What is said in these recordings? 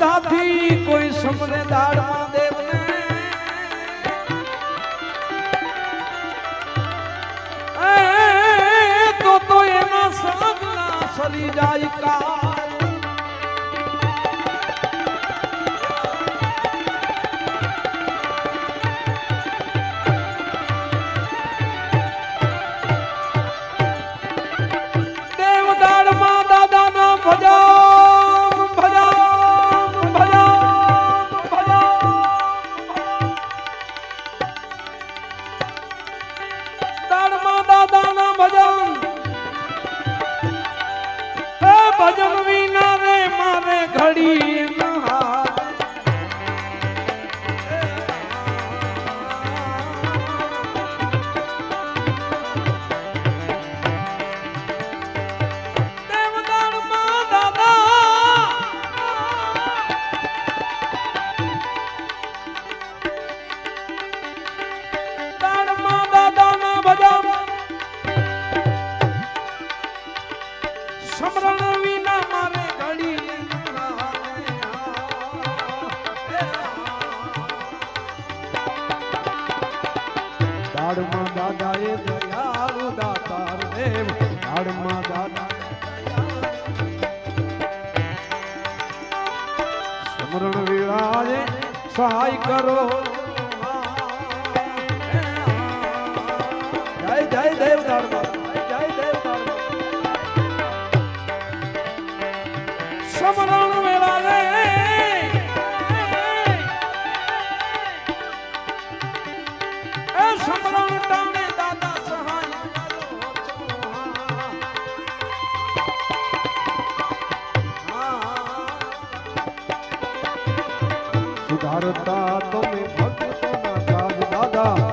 દાદા એ શ્રદ્ધાથી કોઈ સમરે દાડમાં દેવને? એ તો તો એના સગના સરી જાય કાળ સમરણ વિના મારે ઘડી. દાડમાં દાદા એ દયાળુ દાતાર દેવ દાડમાં સહાય કરો તમે ભક્તોના કાજ દાદા.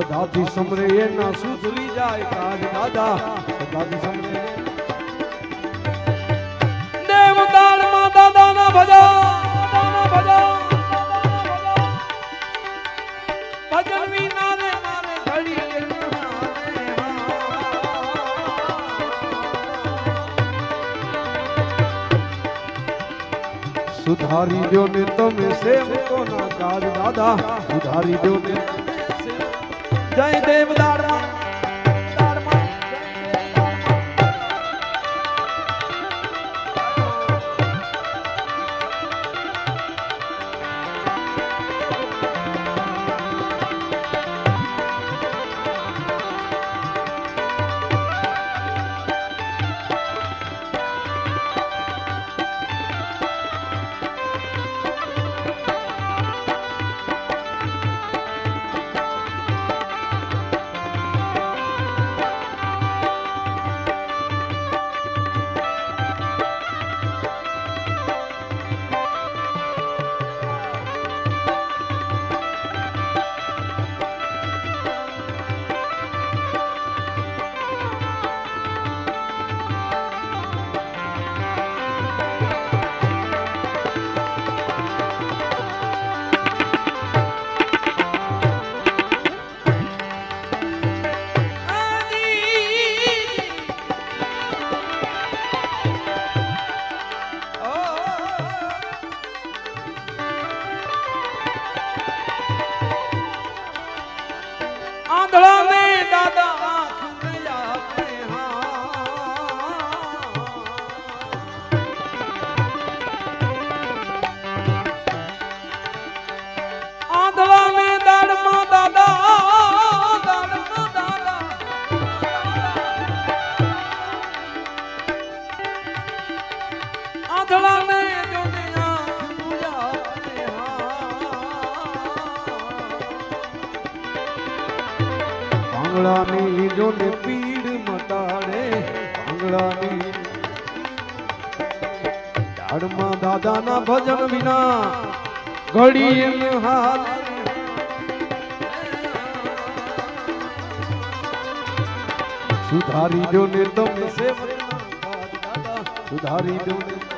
શ્રદ્ધાથી સમરે એના સુધરી જાય કાજ દાદા શ્રદ્ધાથી સમરે દેવદાળમાં દાદાના ભજા દાદાના ભજા દાદાના ભજા. ભજન વિના રે મારે ઘડીએ નહારે હા. સુધારી દો ને તમે સેવકો ના કાજ દાદા સુધારી દો ને જય દેવદાળમાં દાદાના ભજન વિના ઘડી એમ હાલ સુધારી દો ને તમે સેવકના કાજ દાદા સુધારી દો ને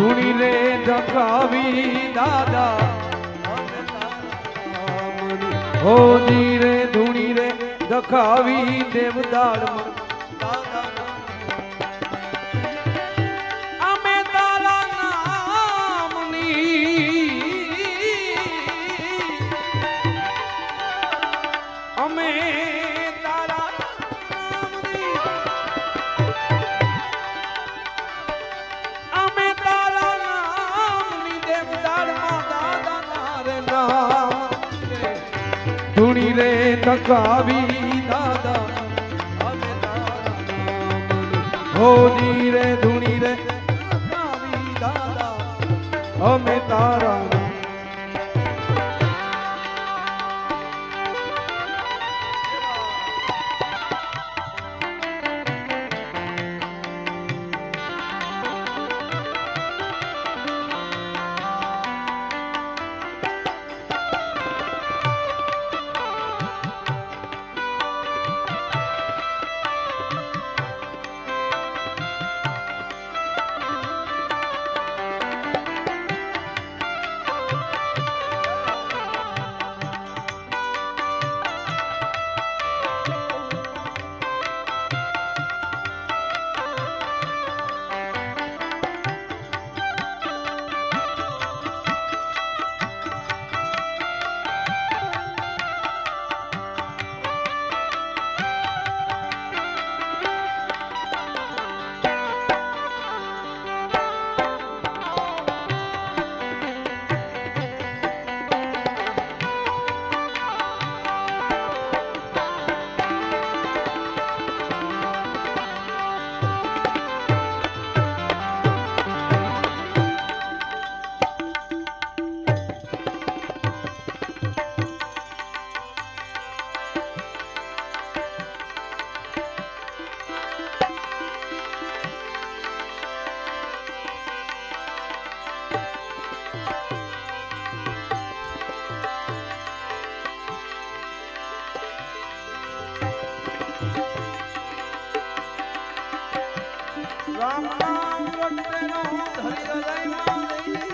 ધૂણી રે ધકાવી દાદા. હો ધીરે ધૂણી રે ધકાવી દેવદાળમાં તકાવી દાદા અમે તારા હો હોજી રે ધૂણી રે તકાવી દાદા અમે તારા રામ નામ હૃદયમાં લઈ.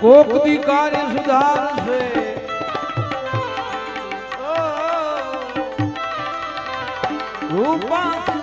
કોક દી કાર્ય સુધારશે 出发！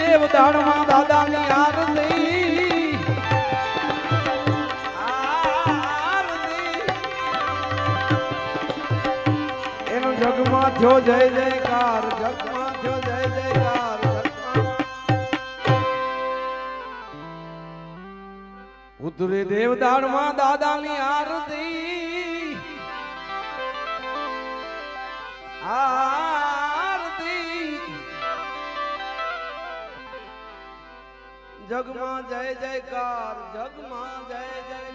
દેવદાણમાં દાદાની આરતી એનો જગમાં થયો જય જયકાર ઉતરે દેવદાણમાં દાદાની આરતી. આરતી. જગમાં જય જયકાર જગમાં જય જય